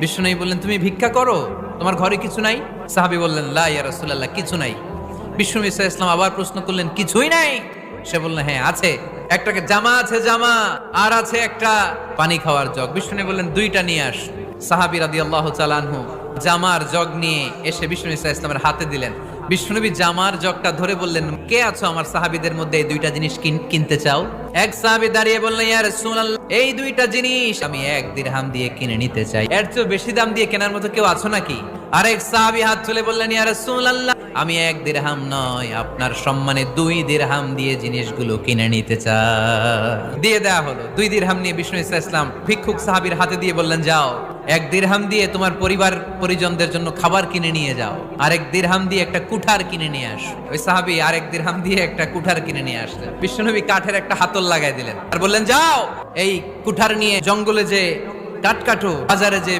বিষ্ণু বললেন, তুমি ভিক্ষা করো? তোমার ঘরে কিছু নাই? সাহাবি বললেন, লা ইয়া রাসূলুল্লাহ, কিছু নাই। বিষ্ণু ইসা ইসলাম আবার প্রশ্ন করলেন, কিছুই নাই? সে বললেন হ্যাঁ আছে। একটাকে জামা আছে জামা, আর আছে একটা পানি খাওয়ার জগ। বিষ্ণু বললেন, দুইটা নিয়ে আস। সাহাবি রাদিয়াল্লাহু তাআলা আনহু জামার জগ নিয়ে এসে বিষ্ণু ইসা ইসলামের হাতে দিলেন। বিষ্ণুনবী জামার জগটা ধরে বললেন, কে আছো আমার সাহাবিদের মধ্যে এই দুইটা জিনিস কিন- কিনতে চাও? এক সাহাবি দাঁড়িয়ে বললেন, ইয়া রাসূলুল্লাহ, এই দুইটা জিনিস আমি এক দিরহাম দিয়ে কিনে নিতে চাই। এর চেয়ে বেশি দাম দিয়ে কেনার মতো কেউ আছো নাকি? আরেক সাহাবি হাত তুলে বললেন, ইয়া রাসূলুল্লাহ আমি এক দিরহাম নয়, আপনার সম্মানে দুই দিরহাম দিয়ে জিনিসগুলো কিনে নিতে চাই। দিয়ে দেয়া হলো। দুই দিরহাম নিয়ে বিষ্ণু ইসা ইসলাম ভিক্ষুক সাহাবীর হাতে দিয়ে বললেন, যাও, এক দিরহাম দিয়ে তোমার পরিবার পরিজনদের জন্য খাবার কিনে নিয়ে যাও। আরেক দিরহাম দিয়ে একটা কুঠার কিনে নিয়ে আস। ওই সাহাবি আরেক দিরহাম দিয়ে একটা কুঠার কিনে নিয়ে আসলেন। বিষ্ণুনবী কাঠের একটা হাতল লাগাই দিলেন আর বললেন, যাও, এই কুঠার নিয়ে জঙ্গলে যে কাঠ কাটো, বাজারে যে